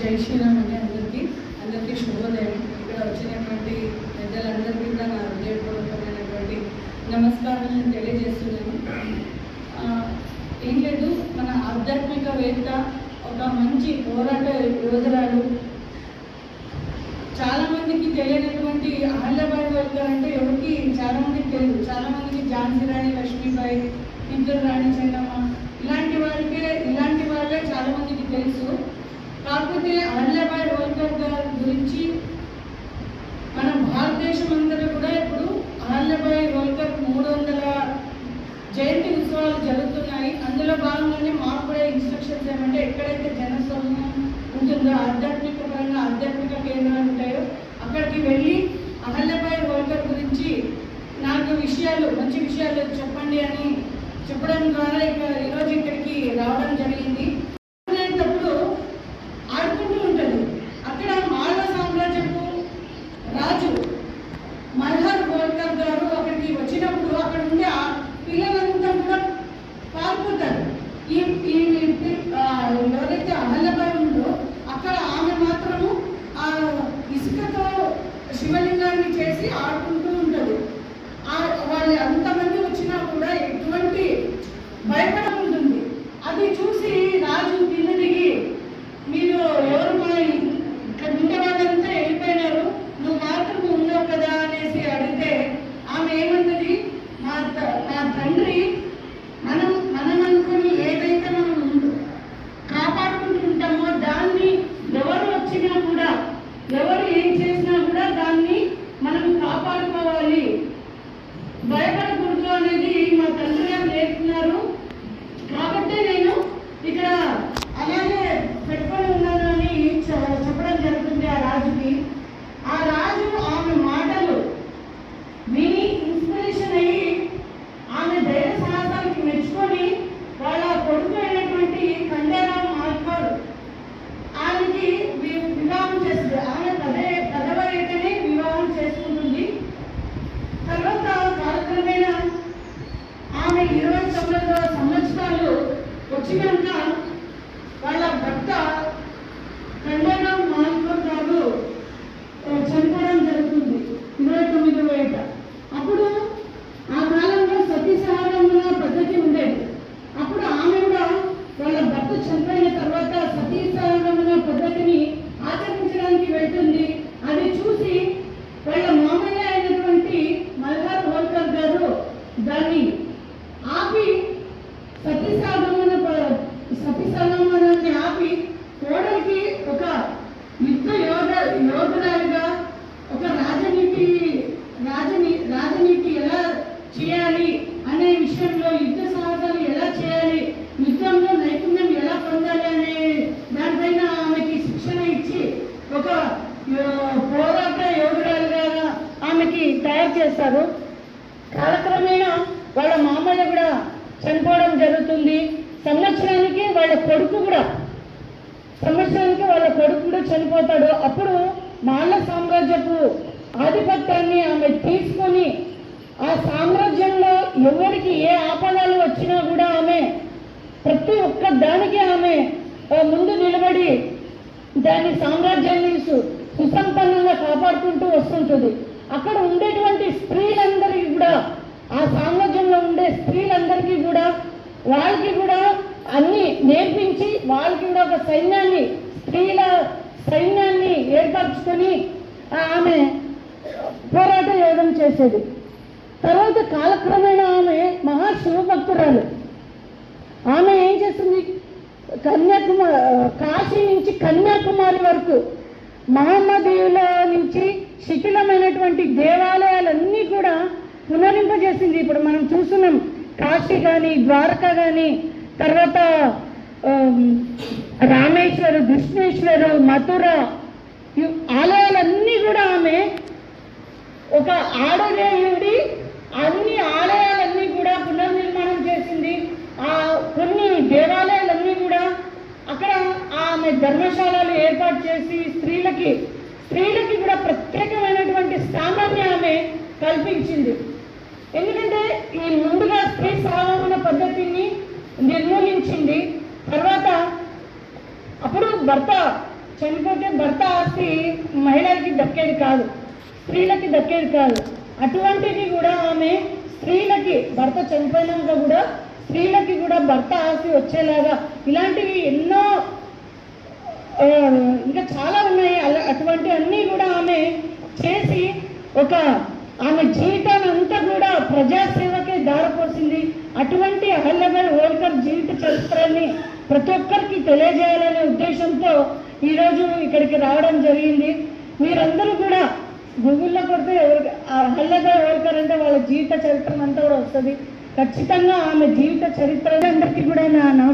జై శ్రీరామ్ అండి అందరికీ. అందరికీ శుభోదయం. ఇక్కడ వచ్చినటువంటి పెద్దలందరికీ కూడా నా హృదయపూర్వకమైనటువంటి నమస్కారాలను తెలియజేస్తున్నాను. ఏం లేదు మన ఆధ్యాత్మికవేత్త ఒక మంచి పోరాట యోధురాలు. చాలామందికి తెలియనటువంటి అహల్యబాయి హోల్కర్ అంటే ఎవరికి చాలామందికి తెలియదు. చాలామందికి ఝాన్సీ రాణి లక్ష్మీబాయి ఇద్దరు రాణి చెన్నమ్మ ఇలాంటి వాళ్ళకే ఇలాంటి వాళ్ళే చాలామందికి తెలుసు. కాకపోతే అహల్యబాయి హోల్కర్ గారి గురించి మన భారతదేశం అందరూ కూడా ఇప్పుడు అహల్యబాయి హోల్కర్ మూడు వందల జయంతి ఉత్సవాలు జరుగుతున్నాయి. అందులో భాగంగానే మాకు కూడా ఇన్స్ట్రక్షన్స్ ఏమంటే ఎక్కడైతే జనసమూహం ఉంటుందో ఆధ్యాత్మిక పరంగా ఆధ్యాత్మిక కేంద్రాలు ఉంటాయో అక్కడికి వెళ్ళి అహల్యబాయి హోల్కర్ గురించి నాలుగు విషయాలు మంచి విషయాలు చెప్పండి అని చెప్పడం ద్వారా ఇక ఈరోజు ఇక్కడికి రావడం జరిగింది అనేటప్పుడు ఆడుకుంటూ ఉంటుంది అక్కడ మాళ సామ్రాజ్యపు రాజు మల్హర్ గోల్కర్ గారు అక్కడికి వచ్చినప్పుడు అక్కడ ఉండే ఆ పిల్లలంతా కూడా పారిపోతారు ఈ ఈ పి- ఆ, ఎవరైతే అహల్యబాయి ఉందో అక్కడ ఆమె మాత్రము ఆ ఇసుకతో శివలింగాన్ని చేసి ఆడుకుంటూ ఉంటుంది ఆ వాళ్ళు అంతమంది వచ్చినా కూడా ఎటువంటి భయపడకుంటుంది అది చూసి రాజు కింద దిగి మీరు ఎవరు మా ఇక్కడ ఉండే వాళ్ళంతా వెళ్ళిపోయినారు. నువ్వు మాత్రం ఉన్నావు కదా అనేసి అడిగితే ఆమె ఏమన్నది మా త- మా తండ్రి మనం మనం అనుకుని ఏదైతే మనం కాపాడుకుంటుంటామో దాన్ని ఎవరు వచ్చినా కూడా ఎవరు ఏం చేసినా కూడా దాన్ని మనం కాపాడుకోవాలి. భయపడకూడదు అనేది మా తండ్రి గారు నేర్పుతున్నారు చేస్తారు కాలక్రమేణా వాళ్ళ మామయ్య కూడా చనిపోవడం జరుగుతుంది. సంవత్సరానికి వాళ్ళ కొడుకు కూడా సంవత్సరానికి వాళ్ళ కొడుకు కూడా చనిపోతాడు. అప్పుడు మాల సామ్రాజ్యపు ఆధిపత్యాన్ని ఆమె తీసుకొని ఆ సామ్రాజ్యంలో ఎవరికి ఏ ఆపదాలు వచ్చినా కూడా ఆమె ప్రతి ఒక్క దానికి ఆమె ముందు నిలబడి దాని సామ్రాజ్యాన్ని సుసంపన్నంగా కాపాడుకుంటూ వస్తుంటుంది. అక్కడ ఉండేటువంటి స్త్రీలందరికీ కూడా ఆ సామ్రాజ్యంలో ఉండే స్త్రీలందరికీ కూడా వాళ్ళకి కూడా అన్ని నేర్పించి వాళ్ళకి కూడా ఒక సైన్యాన్ని స్త్రీల సైన్యాన్ని ఏర్పరచుకొని ఆమె పోరాట యోగం చేసేది. తర్వాత కాలక్రమేణా ఆమె మహాశివభక్తురాలు. ఆమె ఏం చేస్తుంది? కన్యాకుమారి కాశీ నుంచి కన్యాకుమారి వరకు మహమ్మదీయుల నుంచి శిథిలమైనటువంటి దేవాలయాలన్నీ కూడా పునరింపజేసింది. ఇప్పుడు మనం చూస్తున్నాం కాశీ కానీ ద్వారకా కానీ తర్వాత రామేశ్వరు విష్ణేశ్వరు మథుర ఆలయాలన్నీ కూడా ఆమె ఒక ఆడదేవుడి అన్ని ఆలయాలు కూడా పునర్నిర్మాణం చేసింది ఆ కొన్ని దేవాలయాలన్నీ కూడా అక్కడ ఆమె ధర్మశాలలు ఏర్పాటు చేసి స్త్రీలకి స్త్రీలకి కూడా ప్రత్యేకమైనటువంటి స్థానాన్ని ఆమె కల్పించింది. ఎందుకంటే ఈ ముందుగా స్త్రీ సాగమన పద్ధతిని నిర్మూలించింది. తర్వాత అప్పుడు భర్త చనిపోతే భర్త ఆస్తి మహిళలకి దక్కేది కాదు స్త్రీలకి దక్కేది కాదు. అటువంటిది కూడా ఆమె స్త్రీలకి భర్త చనిపోయినాక కూడా స్త్రీలకి కూడా భర్త ఆస్తి వచ్చేలాగా ఇలాంటివి ఎన్నో ఇంకా చాలా ఉన్నాయి. అలా అటువంటి అన్నీ కూడా ఆమె చేసి ఒక ఆమె జీవితాన్ని అంతా కూడా ప్రజాసేవకే దారిపోసింది. అటువంటి అహల్యబాయ్ హోల్కర్ జీవిత చరిత్రని ప్రతి ఒక్కరికి తెలియజేయాలనే ఉద్దేశంతో ఈరోజు ఇక్కడికి రావడం జరిగింది. మీరందరూ కూడా గూగుల్లో కొడితే ఎవరికి అహల్యబాయ్ హోల్కర్ అంటే వాళ్ళ జీవిత చరిత్ర అంతా కూడా వస్తుంది. ఖచ్చితంగా ఆమె జీవిత చరిత్ర అందరికీ కూడా నా నమస్కారం.